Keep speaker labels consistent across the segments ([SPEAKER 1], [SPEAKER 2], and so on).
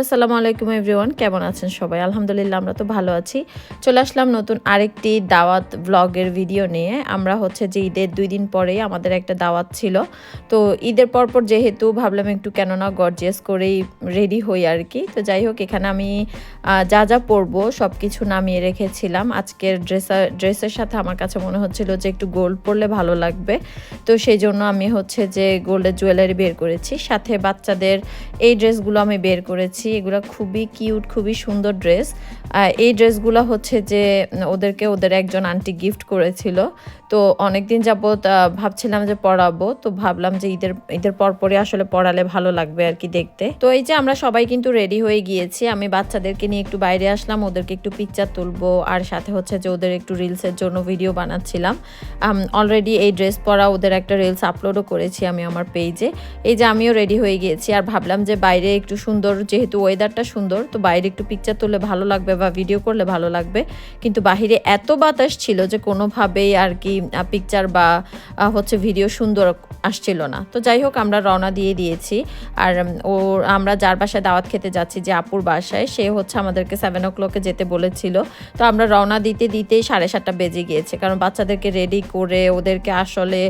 [SPEAKER 1] আসসালামু আলাইকুম এভরিওয়ান। কেমন আছেন সবাই? আলহামদুলিল্লাহ, আমরা তো ভালো আছি। চলে আসলাম নতুন আরেকটি দাওয়াত ব্লগের ভিডিও নিয়ে। আমরা হচ্ছে যে ঈদের দুই দিন পরেই আমাদের একটা দাওয়াত ছিল। তো ঈদের পরপর যেহেতু ভাবলাম একটু কেননা গর্জিয়াস করেই রেডি হই আর কি। তো যাই হোক, এখানে আমি যা যা পরবো সব কিছু নামিয়ে রেখেছিলাম। আজকের ড্রেসার ড্রেসের সাথে আমার কাছে মনে হচ্ছিল যে একটু গোল্ড পরলে ভালো লাগবে। তো সেই জন্য আমি হচ্ছে যে গোল্ডের জুয়েলারি বের করেছি। সাথে বাচ্চাদের এই ড্রেসগুলো আমি বের করেছি। এগুলো খুবই কিউট, খুবই সুন্দর ড্রেস। এই ড্রেসগুলো হচ্ছে যে, ওদেরকে ওদের একজন আন্টি গিফট করেছিল। তো অনেক দিন যাবৎ ভাবছিলাম যে পরাবো, তো ভাবলাম যে ঈদের ঈদের পরপরই আসলে পরালে ভালো লাগবে আর কি দেখতে। তো এই যে আমরা সবাই কিন্তু রেডি হয়ে গিয়েছি, আমি বাচ্চাদেরকে নিয়ে একটু বাইরে আসলাম, ওদেরকে একটু পিকচার তুলবো, আর সাথে হচ্ছে যে ওদের একটু রিলসের জন্য ভিডিও বানাচ্ছিলাম। অলরেডি এই ড্রেস পরা ওদের একটা রিলস আপলোডও করেছি আমি আমার পেজে এই যে আমিও রেডি হয়ে গিয়েছি, আর ভাবলাম যে বাইরে একটু সুন্দর যেহেতু ওয়েদারটা সুন্দর, তো বাইরে একটু পিকচার তুললে ভালো লাগবে বা ভিডিও করলে ভালো লাগবে। কিন্তু বাহিরে এত বাতাস ছিল যে কোনোভাবেই আর কি পিকচার বা হচ্ছে ভিডিও সুন্দর আসছিল না। তো যাই হোক, আমরা রওনা দিয়ে দিয়েছি। আর ও, আমরা যার বাসায় দাওয়াত খেতে যাচ্ছি যে আপুর বাসায়, সে হচ্ছে আমাদেরকে সেভেন ও ক্লকে যেতে বলেছিল। তো আমরা রওনা দিতে দিতেই সাড়ে সাতটা বেজে গিয়েছে। কারণ বাচ্চাদেরকে রেডি করে ওদেরকে আসলে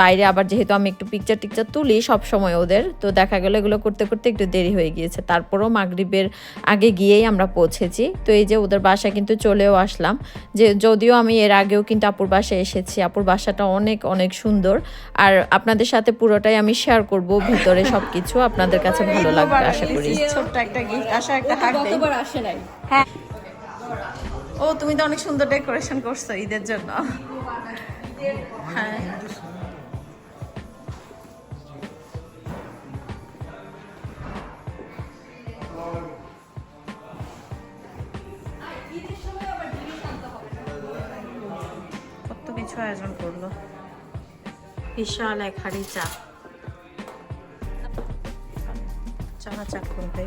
[SPEAKER 1] বাইরে আবার যেহেতু আমি একটু পিকচার টিকচার তুলি সব সময় ওদের, তো দেখা গেলো এগুলো করতে করতে একটু দেরি হয়ে গিয়েছে। তারপরও মাগরিবের আগে গিয়েই আমরা পৌঁছেছি। তো এই যে ওদের বাসায় কিন্তু চলেও আসলাম। যে যদিও আমি এর আগেও কিন্তু আপুর বাসায় এসেছি আপুর বাসাটা অনেক অনেক সুন্দর। আর আপনাদের সাথে পুরোটাই আমি শেয়ার করব ভিতরে সবকিছু। আপনাদের কাছে ভালো লাগবে আশা করি। ছোট্ট একটা গিফট আশা একটা হাত
[SPEAKER 2] আসে নাই।
[SPEAKER 1] হ্যাঁ। ও তুমি তো অনেক সুন্দর ডেকোরেশন করছ ঈদের জন্য। হ্যাঁ। কিছু আয়োজন করল। বিশাল এক হাড়ি চা। চা চা করবে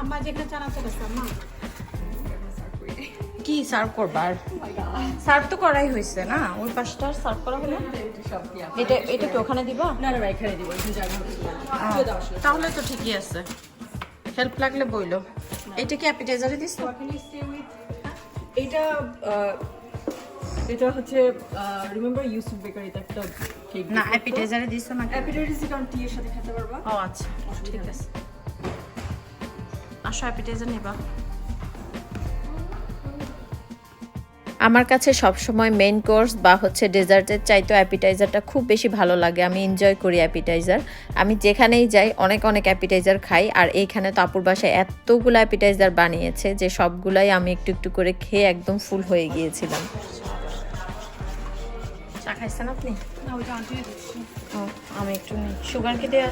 [SPEAKER 2] আমার যেখানে চানা চা চালাচ্ছে আম্মা।
[SPEAKER 1] কি সার্ভ করবার সার্ভ তো করাই হয়েছে না? ওই পাশটা সার্ভ করা হলো? এটা এটা কি ওখানে দিবা?
[SPEAKER 2] না না এখানে দিব
[SPEAKER 1] তাহলে তো ঠিকই আছে। হেল্প লাগলে বইলো। এটা কি অ্যাপিটাইজারে দিস
[SPEAKER 2] এটা এটা হচ্ছে রিমেম্বার ইউসুফ বেকারিতে একটা কেক
[SPEAKER 1] না অ্যাপিটাইজারে দিস না
[SPEAKER 2] অ্যাপিটাইটিস কারণ টি এর সাথে খেতে পারবা?
[SPEAKER 1] ও আচ্ছা ঠিক আছে। আসো অ্যাপিটাইজার নেবা। আমার কাছে সবসময় মেন কোর্স বা হচ্ছে ডেজার্টের চাইতো অ্যাপিটাইজারটা খুব বেশি ভালো লাগে। আমি এনজয় করি অ্যাপিটাইজার আমি যেখানেই যাই অনেক অনেক অ্যাপিটাইজার খাই। আর এইখানে তো আপুর বাসায় এতগুলো অ্যাপিটাইজার বানিয়েছে যে সবগুলাই আমি একটু একটু করে খেয়ে একদম ফুল হয়ে গিয়েছিলাম। চা খাইছেন আপনি? আমি একটু নিই সুগার কি দেওয়া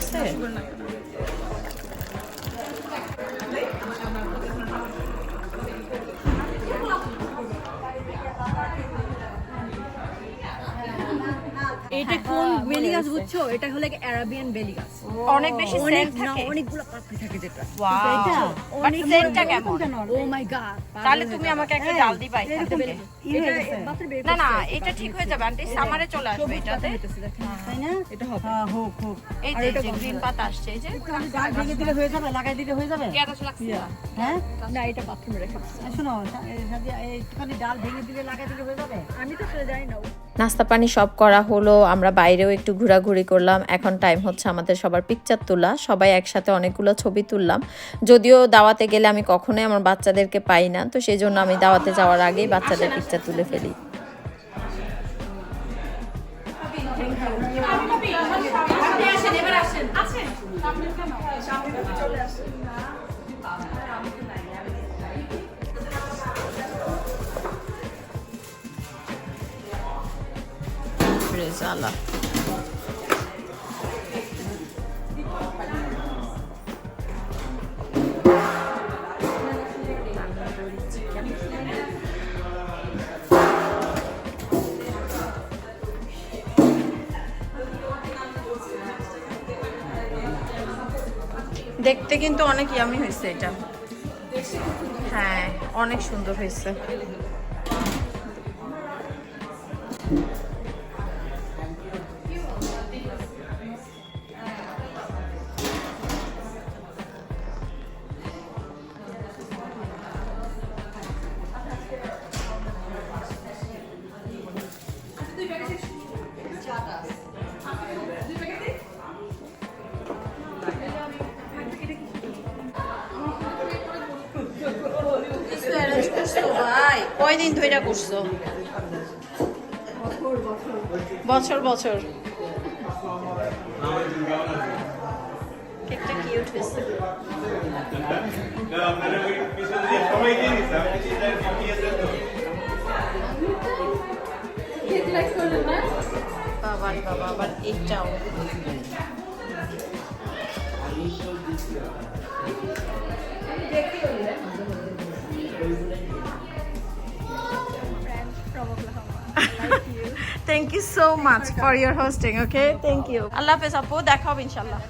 [SPEAKER 2] এটা কোন বেলি গাছ বুঝছ? এটা হলো অ্যারাবিয়ান বেলি গাছ
[SPEAKER 1] অনেক বেশি সেন্ট থাকে।
[SPEAKER 2] অনেকগুলো পাপড়ি থাকে যেটা। এটা অনেক
[SPEAKER 1] scent-টা কেমন?
[SPEAKER 2] ও মাই গড
[SPEAKER 1] তাহলে তুমি আমাকে একটা ডাল দিবা এখান থেকে। না না এটা ঠিক হয়ে যাবে আন্টি সামারে চলে আসবে এটাতে।
[SPEAKER 2] তাই না? এটা হবে। হ্যাঁ হোক হোক।
[SPEAKER 1] এই যে গ্রিন পাতা আসছে এই যে।
[SPEAKER 3] ডাল ভেঙে দিলে হয়ে যাবে লাগাই দিলে হয়ে যাবে?
[SPEAKER 1] কেরাস লাগছে
[SPEAKER 3] হ্যাঁ?
[SPEAKER 2] না এটা বাথরুমে রেখে
[SPEAKER 3] শোনো একটুখানি ডাল ভেঙে দিলে লাগাই দিলে হয়ে যাবে?
[SPEAKER 2] আমি তো আসলে জানি না
[SPEAKER 1] নাস্তা পানি সব করা হলো, আমরা বাইরেও একটু ঘোরাঘুরি করলাম। এখন টাইম হচ্ছে আমাদের সবার পিকচার তোলা। সবাই একসাথে অনেকগুলো ছবি তুললাম। যদিও দাওয়াতে গেলে আমি কখনোই আমার বাচ্চাদেরকে পাই না, তো সেই জন্য আমি দাওয়াতে যাওয়ার আগেই বাচ্চাদের পিকচার তুলে ফেলি। রেজালা দেখতে কিন্তু অনেক ইয়ামি হয়েছে এটা। হ্যাঁ অনেক সুন্দর হয়েছে। কয়দিন ধইরা করছ বছর বছর। কেকটা কিউট হয়েছে। বাবা বাবা আবার এইটাও you so much for your hosting okay thank you আল্লাহ হাফেজ আপু দেখা হবে ইনশাল্লাহ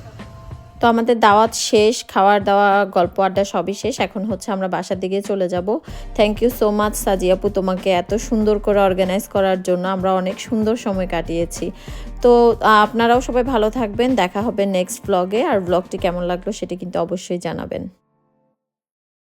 [SPEAKER 1] তো আমাদের দাওয়াত শেষ খাওয়ার দাওয়া গল্প আড্ডা সবই শেষ। এখন হচ্ছে আমরা বাসার দিকে চলে যাব। থ্যাংক ইউ সো মাচ সাজিয়াপু তোমাকে এত সুন্দর করে অর্গানাইজ করার জন্য আমরা অনেক সুন্দর সময় কাটিয়েছি। তো আপনারাও সবাই ভালো থাকবেন দেখা হবে নেক্সট ব্লগে আর ব্লগটি কেমন লাগল সেটি কিন্তু অবশ্যই জানাবেন।